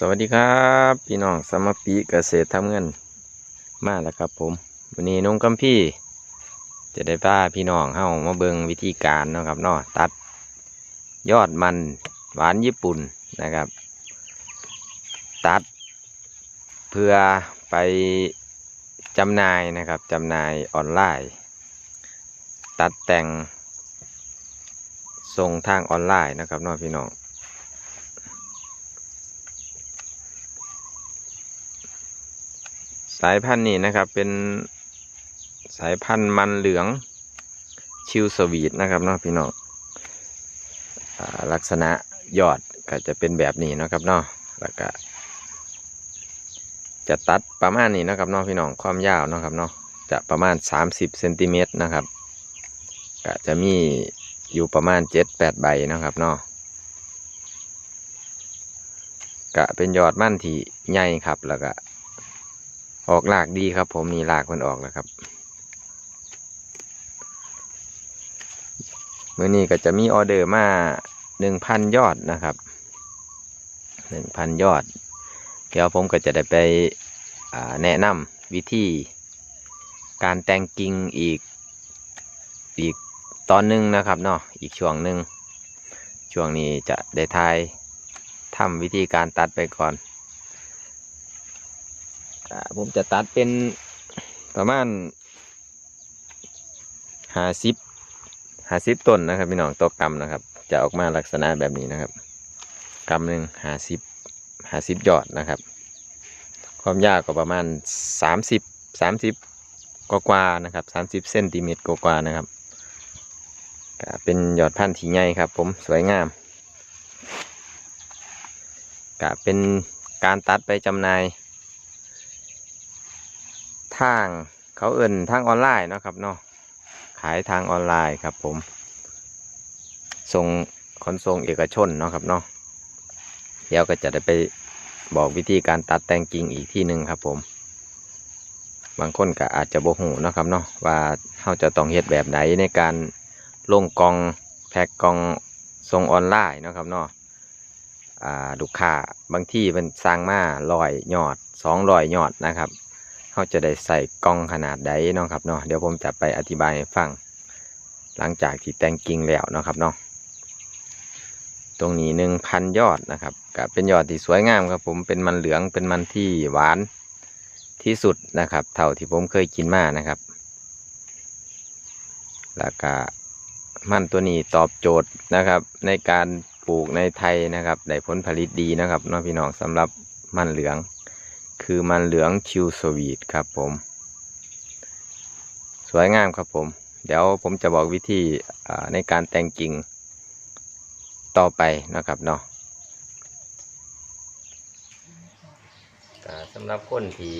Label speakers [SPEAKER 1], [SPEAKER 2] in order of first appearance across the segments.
[SPEAKER 1] สวัสดีครับ พี่น้องสมปีเกษตรทำเงินมาแล้วครับผม วันนี้น้องกัมพี่ จะได้พาพี่น้องเฮามาเบิงวิธีการเนาะครับเนาะตัดยอดมันหวานญี่ปุ่นนะครับ ตัดเพื่อไปจำหน่ายนะครับจำหน่ายออนไลน์ ตัดแต่งส่งทางออนไลน์นะครับน้องพี่น้อง สายพันธุ์นี้นะครับเป็นสายพันธุ์มันเหลืองชิวสวีทนะครับเนาะพี่น้องลักษณะยอดก็จะเป็นแบบนี้นะครับเนาะแล้วก็จะตัดประมาณนี้นะครับเนาะพี่น้องความยาวนะครับเนาะจะประมาณ 30เซนติเมตรนะครับก็จะมีอยู่ประมาณ 7-8 ใบนะครับเนาะก็เป็นยอดมั่นที่ใหญ่ครับแล้วก็ ออกหลากดีครับ ผมนี่หลากมันออกแล้วครับเมื่อนี้ก็จะมีออเดอร์มาหนึ่งพันยอดนะครับหนึ่งพันยอด เดี๋ยวผมก็จะได้ไปแนะนำวิธีการแต่งกิ่งอีกอีกตอนหนึ่งนะครับเนาะอีกช่วงหนึ่งช่วงนี้จะได้ทายทำวิธีการตัดไปก่อน อ่าผมจะตัดเป็นประมาณห้าสิบห้าสิบต้นนะครับพี่น้องตัวกำนะครับ จะออกมาลักษณะแบบนี้นะครับกำหนึ่งห้าสิบห้าสิบยอดนะครับ ความยาวก็ประมาณสามสิบสามสิบกว่าๆนะครับสามสิบเซนติเมตรกว่าๆนะครับเป็นยอดพันธุ์ที่ใหญ่ครับ ผมสวยงามก็เป็นการตัดไปจำหน่าย ทางเขาเอิ่นทางออนไลน์เนาะครับเนาะขายทางออนไลน์ครับผมส่งขนส่งเอกชนเนาะครับเนาะเดี๋ยวก็จะได้ไปบอกวิธีการตัดแต่งกิ่งอีกที่หนึ่งครับผม บางคนก็อาจจะโบหูเนาะครับเนาะว่าเราจะต้องเฮ็ดแบบไหนในการลงกองแพ็กกองส่งออนไลน์เนาะครับเนาะอ่าลูกค้าบางที่เป็นสร้างมาลอยยอดสองลอยยอดนะครับ เขาจะได้ใส่กล้องขนาดใดเนาะครับเนาะเดี๋ยวผมจะไปอธิบายให้ฟัง หลังจากที่แต่งกิ่งแล้วเนาะครับเนาะตรงนี้หนึ่งพันยอดนะครับก็เป็นยอดที่สวยงามครับ ผมเป็นมันเหลืองเป็นมันที่หวานที่สุดนะครับ เท่าที่ผมเคยกินมานะครับ แล้วก็มันตัวนี้ตอบโจทย์นะครับ ในการปลูกในไทยนะครับ ได้ผลผลิตดีนะครับน้องพี่น้องสำหรับมันเหลือง คือมันเหลืองชิวสวีทครับผม สวยงามครับผม เดี๋ยวผมจะบอกวิธีในการแต่งกิ่งต่อไปนะครับเนาะสำหรับคนที่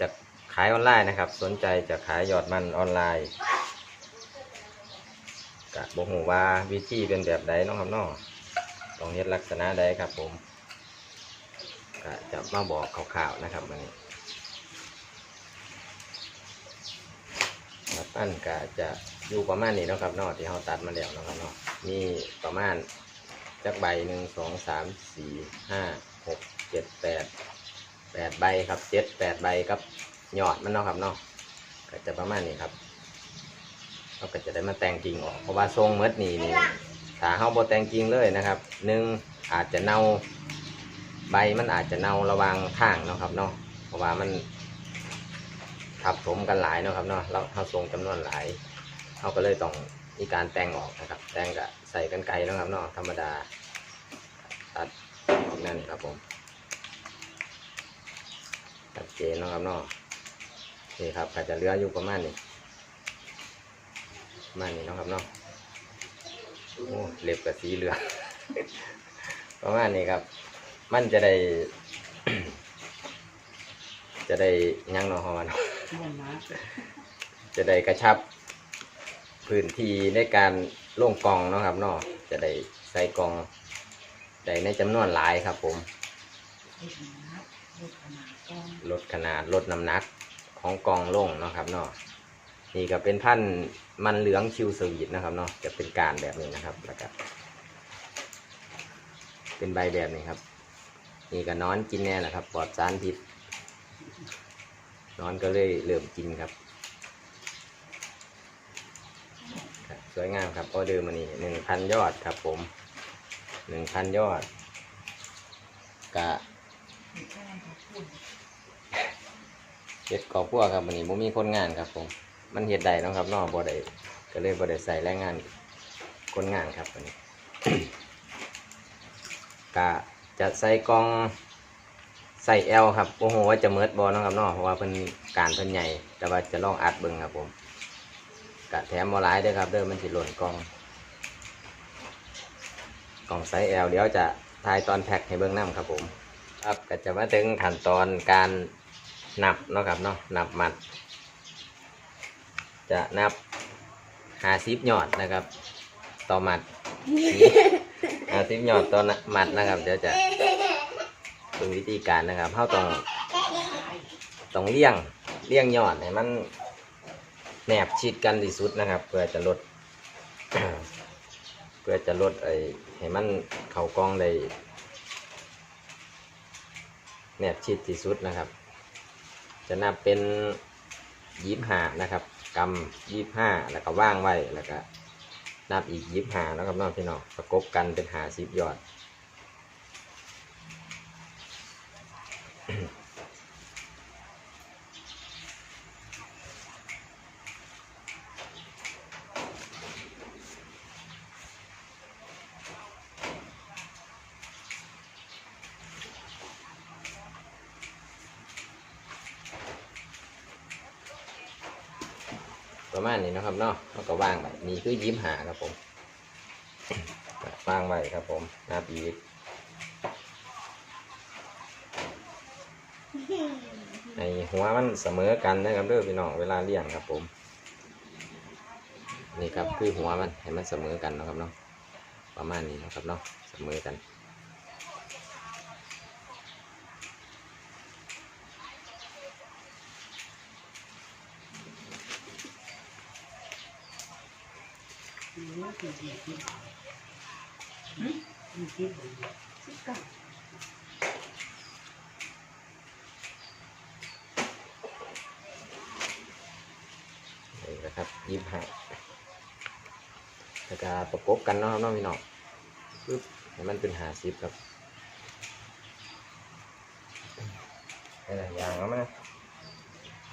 [SPEAKER 1] จะขายออนไลน์นะครับ สนใจจะขายยอดมันออนไลน์ก็บอกหูว่าวิธีเป็นแบบใดเนาะครับเนาะต้องเฮ็ดลักษณะใดครับผม ก็จะมาบอกข่าวๆนะครับวันนี้ครับอันก็จะอยู่ประมาณนี้นะครับนอที่เราตัดมาแล้วนะครับเนาะมีประมาณจักใบหนึ่งสองสามสี่ห้าหกเจ็ดแปดแปดใบครับเจ็ดแปดใบครับยอดมันเนาะครับเนาะก็จะประมาณนี้ครับเราก็จะได้มาแต่งกิ่งออกเพราะว่าทรงเมดนี่นี่ถ้าเฮาบ่แต่งกิ่งเลยนะครับหนึ่งอาจจะเน่า ใบมันอาจจะเน่าระวางทางเนาะครับเนาะเพราะว่ามันทับถมกันหลายเนาะครับเนาะเราเราทรงจำนวนหลายเราก็เลยต้องมีการแต่งออกนะครับ แต่งกับใส่กันไกลเนาะครับเนาะธรรมดาตัดออกนั่นครับผมชัดเจนเนาะครับเนาะนี่ครับก็จะเลืออยู่ประมาณนี้ประมาณนี้เนาะครับเนาะโอ้เล็บกับสีเหลืองประมาณนี้ครับ มันจะได้ จะได้ยั้งเนาะฮอนจะได้กระชับ พื้นที่ในการลงกล่องเนาะครับเนาะจะได้ใส่กล่องได้ในจำนวนหลายครับผมลดขนาดลดน้ำหนักของกล่องลงเนาะครับเนาะนี่ก็เป็นพันธุ์มันเหลืองชิวสวีทนะครับเนาะจะเป็นการแบบนี้นะครับแล้วก็เป็นใบแบบนี้ครับ นี่ก็นอนกินแน่แหละครับปลอดสารพิษนอนก็เลยเริ่มกินครับ สวยงามครับออเดอร์มานี่หนึ่งพันยอดครับผมหนึ่งพันยอดกะเฮ็ดกอบพวกครับมันนี้บ่มีคนงานครับผม มันเฮ็ดได้เนะครับนอกบ่ได้ก็เลยบ่ได้ใส่แรงงานคนงานครับวันนี้กะ จะใส่กล่องใส่แอลครับโอ้โหว่าจะเมิดบอนาะครับเนาะเพราะว่าเพิ่นการเพิ่นใหญ่ แต่ว่าจะลองอัดเบิ่งครับผมกะแถมบ่หลายเด้อครับเด้อมันสิหล่นกล่อง กล่องไซส์แอลเดี๋ยวจะถ่ายตอนแพ็คให้เบิ่งนํครับผมครับก็จะมาถึงขั้นตอนการนับเนาะครับเนาะนับมัด จะนับหาซิบยอดนะครับ ต่อมัดอาทิมหยอดตอนมัดนะครับ เดี๋ยวจะ เป็นวิธีการนะครับเขาต้องต้องเลี่ยงเลี่ยงยอดให้มันแนบชิดกันที่สุดนะครับ เพื่อจะลด เพื่อจะลดไอ้ให้มันเข่ากล้องได้แนบชิดที่สุดนะครับ จะนับเป็นยี่ห้านะครับกำยี่ห้าแล้วก็ว่างไว้แล้วก็นับอีกยิบหาแล้วครับน้องพี่น้องประกบกันเป็นหาสิบยอด ประมาณนี้นะครับเนาะแล้วก็วางไปนี่คือยิ้มหาครับผมวางไว้ครับผมนับอีกในหัวมันเสมอกันนะครับเด้อพี่น้องเวลาเลี้ยงครับผม นี่ครับคือหัวมันให้มันเสมอกันนะครับเนาะประมาณนี้นะครับเนาะเสมอกัน นี่นะครับยี่ห้าแล้วก็ประกบกันเนาะครับน้องพี่น้องปึ๊บให้มันเป็นหาซิปครับอะไรอย่างเอามานะ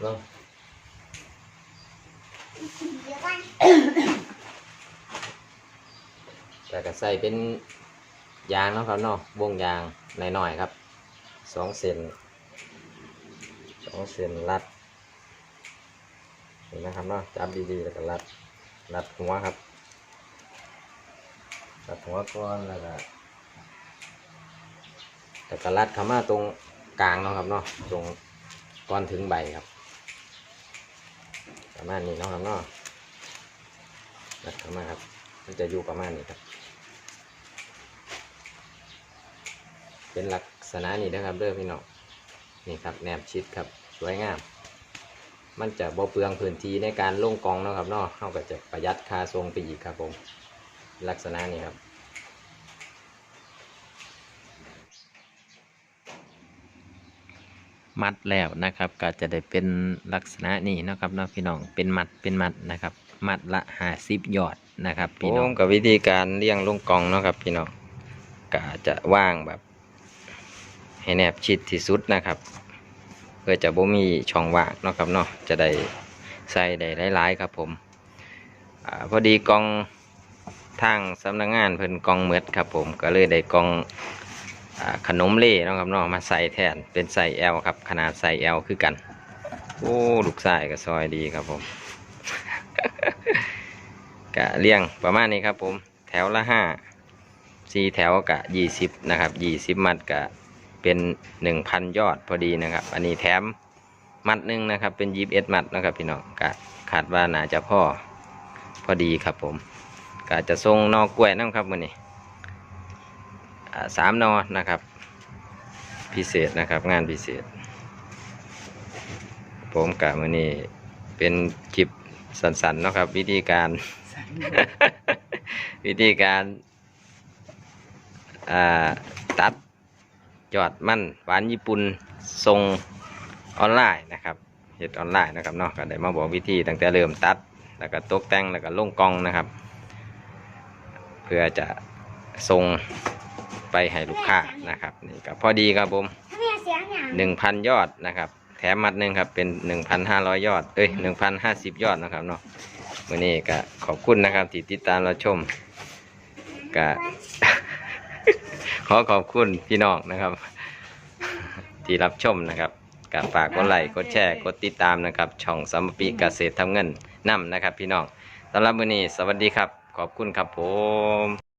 [SPEAKER 1] ลอง แต่ก็ใส่เป็นยางเนาะครับเนาะวงยางหน่อยๆครับสองเซนสองเซนรัดนี่นะครับเนาะจับดีๆแล้วก็รัดรัดหัวครับรัดหัวก่อนแล้วก็แล้วก็รัดข้ามาตรงกลางเนาะครับเนาะตรงก่อนถึงใบครับประมาณนี้เนาะครับเนาะรัดข้ามาครับมันจะอยู่ประมาณนี้ครับ เป็นลักษณะนี้นะครับเด้อพี่น้องนี่ครับแนบชิดครับสวยงาม มันจะบ่เปลืองพื้นที่ในการลงกองนะครับเนาะเขาก็จะประหยัดค่าทรงไปอีกครับผมลักษณะนี้ครับมัดแล้วนะครับก็จะได้เป็นลักษณะนี้นะครับเนาะพี่น้องเป็นมัดเป็นมัดนะครับ มัดละห้าสิบยอดนะครับพี่น้องกับวิธีการเลี้ยงลงกองนะครับพี่น้องก็จะว่างแบบ ให้แนบชิดที่สุดนะครับ เพื่อจะบ่มีช่องว่างเนาะครับเนาะจะได้ใส่ได้หลายๆครับผมอพอดีกองทางสำนักงานเพิ่นกองเมดครับผมก็เลยได้กองอขนมเล่นะครับเนาะมาใส่แทนเป็นใส่ L ครับขนาดใส่ L คือกันโอ้ลูกชายก็ซอยดีครับผมกะเลี้ยงประมาณนี้ครับผม แถวละห้าสี่แถวกะยี่สิบนะครับยี่สิบมัดกะ เป็นหนึ่งพันยอดพอดีนะครับ อันนี้แถมมัดหนึ่งนะครับ เป็นยีบเอ็ดมัดนะครับพี่น้องกะคาดว่าน่าจะพ่อพอดีครับผมกะจะทรงนอกกล้วยน้ำครับมือนี้อ่าสามนอนะครับ พิเศษนะครับงานพิเศษ ผมกะมือนี้เป็นคลิปสันๆเนาะครับ วิธีการ วิธีการอ่าตัด ยอดมันหวานญี่ปุ่นทรงออนไลน์นะครับเฮ็ดออนไลน์นะครับเนาะก็ได้มาบอกวิธีตั้งแต่เริ่มตัด แล้วก็ตกแต่งแล้วก็ลงกล่องนะครับ เพื่อจะส่งไปให้ลูกค้านะครับนี่ก็พอดีครับผม
[SPEAKER 2] ถ้ามีเสียงอย่าง
[SPEAKER 1] หนึ่งพันยอดนะครับ แถมมัดหนึ่งครับเป็นหนึ่งพันห้าร้อยยอดเอ้ยหนึ่งพันห้าสิบยอดนะครับเนาะวันนี้ก็ขอบคุณนะครับที่ติดตามเราชมก็ ขอขอบคุณพี่น้องนะครับ ที่รับชมนะครับกับฝากกดไลค์กดแชร์กดติดตามนะครับ ช่องสมปีเกษตรทำเงินนำนะครับ พี่น้องสำหรับวันนี้สวัสดีครับ ขอบคุณครับผม